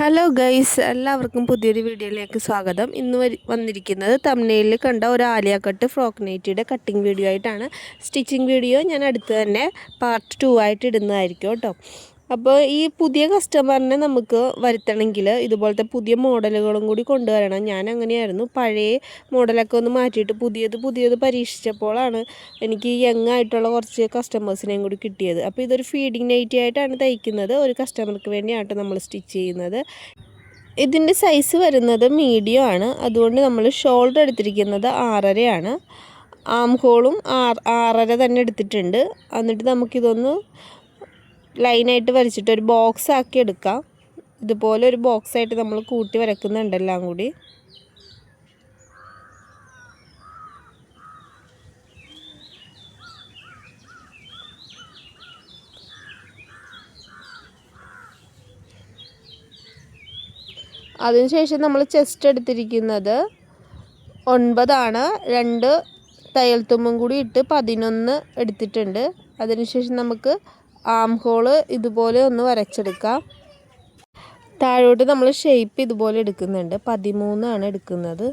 Hello guys എല്ലാവർക്കും പുതിയൊരു വീഡിയോയിലേക്ക് സ്വാഗതം. ഇന്ന് വന്നിരിക്കുന്നത് തമിഴ്നയിൽ കണ്ട ഒരു ആലിയ കട്ട് ഫ്രോക്ക് നൈറ്റിയുടെ കട്ടിങ് വീഡിയോ ആയിട്ടാണ്. സ്റ്റിച്ചിങ് വീഡിയോ ഞാൻ അടുത്ത് തന്നെ പാർട്ട് ടു ആയിട്ട് ഇടുന്നതായിരിക്കും കേട്ടോ. അപ്പോൾ ഈ പുതിയ കസ്റ്റമറിനെ നമുക്ക് വരുത്തണമെങ്കിൽ ഇതുപോലത്തെ പുതിയ മോഡലുകളും കൂടി കൊണ്ടുവരണം. ഞാൻ അങ്ങനെയായിരുന്നു. പഴയ മോഡലൊക്കെ ഒന്ന് മാറ്റിയിട്ട് പുതിയത് പുതിയത് പരീക്ഷിച്ചപ്പോഴാണ് എനിക്ക് യങ് ആയിട്ടുള്ള കുറച്ച് കസ്റ്റമേഴ്സിനെയും കൂടി കിട്ടിയത്. അപ്പോൾ ഇതൊരു ഫീഡിങ് നൈറ്റി ആയിട്ടാണ് തയ്ക്കുന്നത്. ഒരു കസ്റ്റമർക്ക് വേണ്ടിയാണ് നമ്മൾ സ്റ്റിച്ച് ചെയ്യുന്നത്. ഇതിന്റെ സൈസ് വരുന്നത് മീഡിയം ആണ്. അതുകൊണ്ട് നമ്മൾ ഷോൾഡർ എടുത്തിരിക്കുന്നത് ആറരയാണ്. ആം ഹോളും ആറ് ആറര തന്നെ എടുത്തിട്ടുണ്ട്. എന്നിട്ട് നമുക്കിതൊന്ന് ലൈനായിട്ട് വരച്ചിട്ട് ഒരു ബോക്സ് ആക്കി എടുക്കാം. ഇതുപോലെ ഒരു ബോക്സ് ആയിട്ട് നമ്മൾ കൂട്ടി വരക്കുന്നുണ്ട് എല്ലാം കൂടി. അതിനുശേഷം നമ്മൾ ചെസ്റ്റ് എടുത്തിരിക്കുന്നത് ഒൻപതാണ്. രണ്ട് തയ്യൽ തുമ്പും കൂടി ഇട്ട് പതിനൊന്ന് എടുത്തിട്ടുണ്ട്. അതിനുശേഷം നമുക്ക് ആം ഹോൾ ഇതുപോലെ ഒന്ന് വരച്ചെടുക്കാം. താഴോട്ട് നമ്മൾ ഷേപ്പ് ഇതുപോലെ എടുക്കുന്നുണ്ട്. പതിമൂന്നാണ് എടുക്കുന്നത്.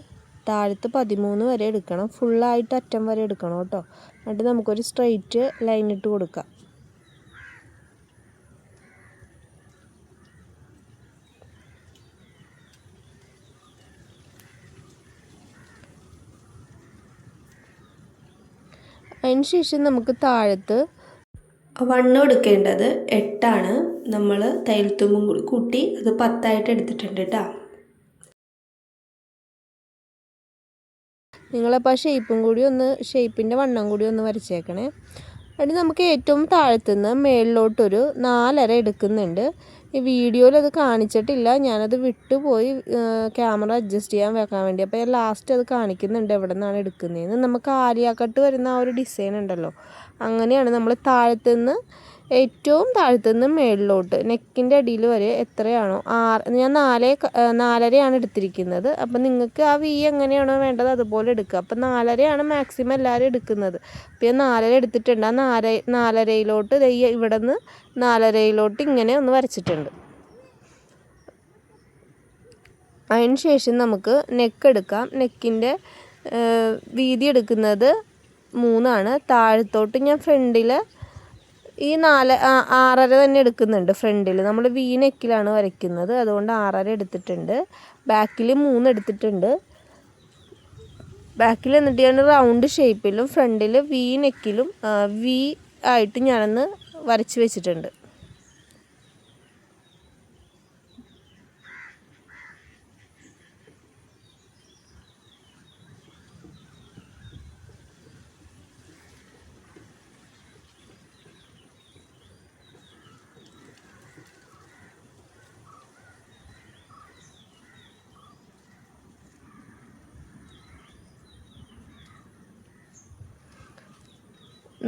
താഴത്ത് പതിമൂന്ന് വരെ എടുക്കണം. ഫുള്ളായിട്ട് അറ്റം വരെ എടുക്കണം കേട്ടോ. എന്നിട്ട് നമുക്കൊരു സ്ട്രെയിറ്റ് ലൈൻ ഇട്ട് കൊടുക്കാം. അതിന് ശേഷം നമുക്ക് താഴത്ത് വണ്ണം എടുക്കേണ്ടത് എട്ടാണ്. നമ്മൾ തയ്യൽത്തുമ്പും കൂടി കൂട്ടി അത് പത്തായിട്ട് എടുത്തിട്ടുണ്ട് കേട്ടോ നിങ്ങളപ്പോൾ ആ ഷേപ്പും കൂടി ഒന്ന് ഷേപ്പിന്റെ വണ്ണം കൂടി ഒന്ന് വരച്ചേക്കണേ. എന്നിട്ട് നമുക്ക് ഏറ്റവും താഴത്തുനിന്ന് മേളിലോട്ടൊരു നാലര എടുക്കുന്നുണ്ട്. ഈ വീഡിയോയിൽ അത് കാണിച്ചിട്ടില്ല. ഞാനത് വിട്ടുപോയി ക്യാമറ അഡ്ജസ്റ്റ് ചെയ്യാൻ വെക്കാൻ വേണ്ടി. അപ്പോൾ ഞാൻ ലാസ്റ്റ് അത് കാണിക്കുന്നുണ്ട് എവിടെ നിന്നാണ് എടുക്കുന്നതെന്ന് നമുക്ക് ആലിയാക്കട്ട് വരുന്ന ആ ഒരു ഡിസൈൻ ഉണ്ടല്ലോ. അങ്ങനെയാണ് നമ്മൾ താഴത്തുനിന്ന് ഏറ്റവും താഴത്തുനിന്ന് മുകളിലോട്ട് നെക്കിന്റെ അടിയിൽ വരെ എത്രയാണോ ആറ് ഞാൻ നാലേ നാലരയാണ് എടുത്തിരിക്കുന്നത്. അപ്പം നിങ്ങൾക്ക് ആ വി എങ്ങനെയാണോ വേണ്ടത് അതുപോലെ എടുക്കുക. അപ്പം നാലരയാണ് മാക്സിമം എല്ലാവരും എടുക്കുന്നത്. അപ്പം ഞാൻ നാലര എടുത്തിട്ടുണ്ട്. ആ നാല നാലരയിലോട്ട് ദയ്യ ഇവിടെ നിന്ന് നാലരയിലോട്ട് ഇങ്ങനെ ഒന്ന് വരച്ചിട്ടുണ്ട്. അതിന് ശേഷം നമുക്ക് നെക്ക് എടുക്കാം. നെക്കിന്റെ വീതി എടുക്കുന്നത് മൂന്നാണ്. താഴത്തോട്ട് ഞാൻ ഫ്രണ്ടിൽ ഈ നാല് ആറര തന്നെ എടുക്കുന്നുണ്ട് ഫ്രണ്ടിൽ നമ്മൾ വി നെക്കിലാണ് വരയ്ക്കുന്നത്. അതുകൊണ്ട് ആറര എടുത്തിട്ടുണ്ട്. ബാക്കിൽ മൂന്ന് എടുത്തിട്ടുണ്ട്. ബാക്കിൽ എന്നിട്ട് ഞാൻ റൗണ്ട് ഷേപ്പിലും ഫ്രണ്ടിൽ വി നെക്കിലും വി ആയിട്ട് ഞാനൊന്ന് വരച്ച് വെച്ചിട്ടുണ്ട്.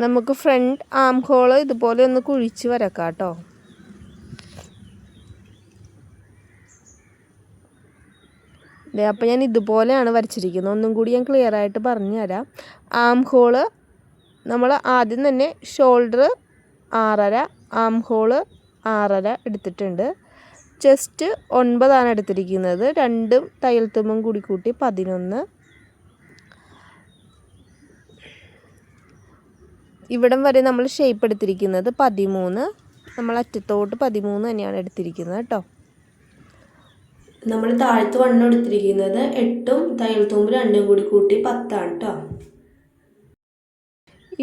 നമുക്ക് ഫ്രണ്ട് ആം ഹോൾ ഇതുപോലെ ഒന്ന് കുഴിച്ച് വരക്കാം കേട്ടോ അപ്പോൾ ഞാൻ ഇതുപോലെയാണ് വരച്ചിരിക്കുന്നത്. ഒന്നും കൂടി ഞാൻ ക്ലിയർ ആയിട്ട് പറഞ്ഞു തരാം ആം ഹോൾ നമ്മൾ ആദ്യം തന്നെ ഷോൾഡർ ആറര ആം ഹോൾ ആറര എടുത്തിട്ടുണ്ട്. ചെസ്റ്റ് ഒൻപതാണ് എടുത്തിരിക്കുന്നത്. രണ്ടും തയ്യൽ തുമ്പും കൂടി കൂട്ടി പതിനൊന്ന്. ഇവിടം വരെ നമ്മൾ ഷേപ്പ് എടുത്തിരിക്കുന്നത് പതിമൂന്ന്. നമ്മൾ അറ്റത്തോട്ട് പതിമൂന്ന് തന്നെയാണ് എടുത്തിരിക്കുന്നത് കേട്ടോ. നമ്മൾ താഴത്ത് വണ്ണം എടുത്തിരിക്കുന്നത് എട്ടും തയ്യൽ തൂമ്പ് രണ്ടും കൂടി കൂട്ടി പത്താണ് കേട്ടോ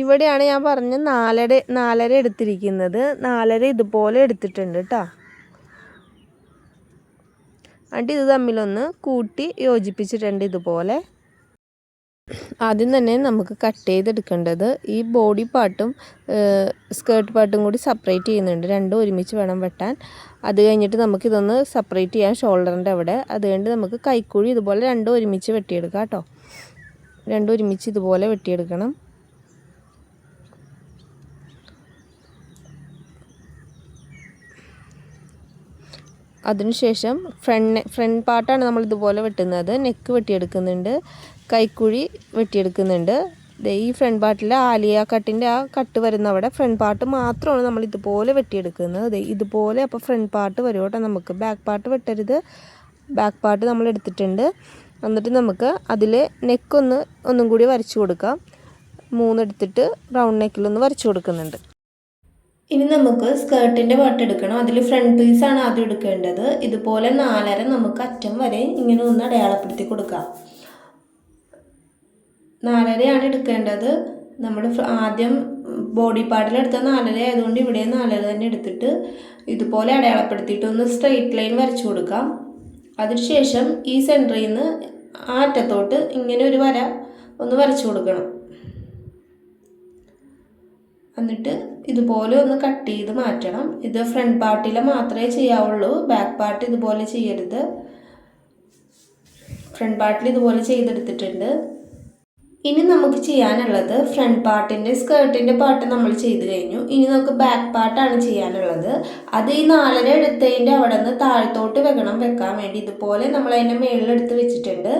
ഇവിടെയാണ് ഞാൻ പറഞ്ഞ നാലര നാലര എടുത്തിരിക്കുന്നത്. നാലര ഇതുപോലെ എടുത്തിട്ടുണ്ട് കേട്ടോ എന്നിട്ട് ഇത് തമ്മിലൊന്ന് കൂട്ടി യോജിപ്പിച്ചിട്ടുണ്ട് ഇതുപോലെ. ആദ്യം തന്നെ നമുക്ക് കട്ട് ചെയ്തെടുക്കേണ്ടത് ഈ ബോഡി പാർട്ടും സ്കേർട്ട് പാർട്ടും കൂടി സെപ്പറേറ്റ് ചെയ്യുന്നുണ്ട്. രണ്ടും ഒരുമിച്ച് വേണം വെട്ടാൻ. അത് കഴിഞ്ഞിട്ട് നമുക്കിതൊന്ന് സെപ്പറേറ്റ് ചെയ്യാം ഷോൾഡറിന്റെ അവിടെ. അത് കഴിഞ്ഞിട്ട് നമുക്ക് കൈക്കുഴി ഇതുപോലെ രണ്ടും ഒരുമിച്ച് വെട്ടിയെടുക്കാം കേട്ടോ. രണ്ടും ഒരുമിച്ച് ഇതുപോലെ വെട്ടിയെടുക്കണം. അതിനുശേഷം ഫ്രണ്ട് ഫ്രണ്ട് പാർട്ടാണ് നമ്മൾ ഇതുപോലെ വെട്ടുന്നത്. നെക്ക് വെട്ടിയെടുക്കുന്നുണ്ട്. കൈക്കുഴി വെട്ടിയെടുക്കുന്നുണ്ട്. ഈ ഫ്രണ്ട് പാർട്ടിൽ ആലിയ കട്ടിന്റെ ആ കട്ട് വരുന്ന അവിടെ ഫ്രണ്ട് പാർട്ട് മാത്രമാണ് നമ്മൾ ഇതുപോലെ വെട്ടിയെടുക്കുന്നത്. ഇതുപോലെ അപ്പോൾ ഫ്രണ്ട് പാർട്ട് വരും നമുക്ക്. ബാക്ക് പാർട്ട് വെട്ടരുത്. ബാക്ക് പാർട്ട് നമ്മൾ എടുത്തിട്ടുണ്ട്. എന്നിട്ട് നമുക്ക് അതിൽ നെക്കൊന്ന് ഒന്നും കൂടി വരച്ചു കൊടുക്കാം. മൂന്നെടുത്തിട്ട് റൗണ്ട് നെക്കിലൊന്ന് വരച്ചു കൊടുക്കുന്നുണ്ട്. ഇനി നമുക്ക് സ്കേർട്ടിന്റെ പാട്ട് എടുക്കണം. അതിൽ ഫ്രണ്ട് പീസാണ് ആദ്യം എടുക്കേണ്ടത്. ഇതുപോലെ നാലര നമുക്ക് അറ്റം വരെ ഇങ്ങനെ ഒന്ന് അടയാളപ്പെടുത്തി കൊടുക്കാം. നാലരയാണ് എടുക്കേണ്ടത്. നമ്മൾ ആദ്യം ബോഡി പാർട്ടിലെടുത്ത നാലര ആയതുകൊണ്ട് ഇവിടെ നാലര തന്നെ എടുത്തിട്ട് ഇതുപോലെ അടയാളപ്പെടുത്തിയിട്ട് ഒന്ന് സ്ട്രെയിറ്റ് ലൈൻ വരച്ചു കൊടുക്കാം. അതിനുശേഷം ഈ സെന്ററിൽ നിന്ന് ആ അറ്റത്തോട്ട് ഇങ്ങനെ ഒരു വര ഒന്ന് വരച്ചു കൊടുക്കണം. എന്നിട്ട് ഇതുപോലെ ഒന്ന് കട്ട് ചെയ്ത് മാറ്റണം. ഇത് ഫ്രണ്ട് പാർട്ടിൽ മാത്രമേ ചെയ്യാവുള്ളൂ. ബാക്ക് പാർട്ട് ഇതുപോലെ ചെയ്യരുത്. ഫ്രണ്ട് പാർട്ടിൽ ഇതുപോലെ ചെയ്തെടുത്തിട്ടുണ്ട്. ഇനി നമുക്ക് ചെയ്യാനുള്ളത് ഫ്രണ്ട് പാർട്ടിന്റെ സ്കേർട്ടിന്റെ പാർട്ട് നമ്മൾ ചെയ്ത് കഴിഞ്ഞു. ഇനി നമുക്ക് ബാക്ക് പാർട്ടാണ് ചെയ്യാനുള്ളത്. അത് ഈ നാലര എടുത്തതിന്റെ അവിടെ നിന്ന് താഴത്തോട്ട് വെക്കണം വെക്കാൻ വേണ്ടി. ഇതുപോലെ നമ്മൾ അതിന്റെ മുകളിലെടുത്ത് വെച്ചിട്ടുണ്ട്.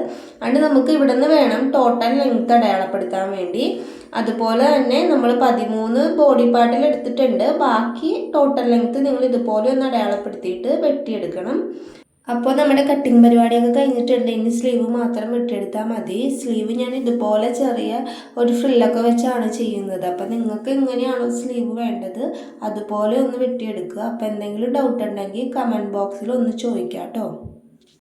അതുകൊണ്ട് നമുക്ക് ഇവിടെ നിന്ന് വേണം ടോട്ടൽ ലെങ്ത് അടയാളപ്പെടുത്താൻ വേണ്ടി. അതുപോലെ തന്നെ നമ്മൾ പതിമൂന്ന് ബോഡി പാർട്ടിൽ എടുത്തിട്ടുണ്ട്. ബാക്കി ടോട്ടൽ ലെങ്ത് നിങ്ങൾ ഇതുപോലെ ഒന്ന് അടയാളപ്പെടുത്തിയിട്ട് വെട്ടിയെടുക്കണം. അപ്പോൾ നമ്മുടെ കട്ടിങ് പരിപാടിയൊക്കെ കഴിഞ്ഞിട്ടുണ്ട്. ഇനി സ്ലീവ് മാത്രം വിട്ടെടുത്താൽ മതി. സ്ലീവ് ഞാൻ ഇതുപോലെ ചെറിയ ഒരു ഫ്രില്ലൊക്കെ വെച്ചാണ് ചെയ്യുന്നത്. അപ്പോൾ നിങ്ങൾക്ക് എങ്ങനെയാണോ സ്ലീവ് വേണ്ടത് അതുപോലെ ഒന്ന് വെട്ടിയെടുക്കുക. അപ്പോൾ എന്തെങ്കിലും ഡൗട്ട് ഉണ്ടെങ്കിൽ കമന്റ് ബോക്സിൽ ഒന്ന് ചോദിക്കാം കേട്ടോ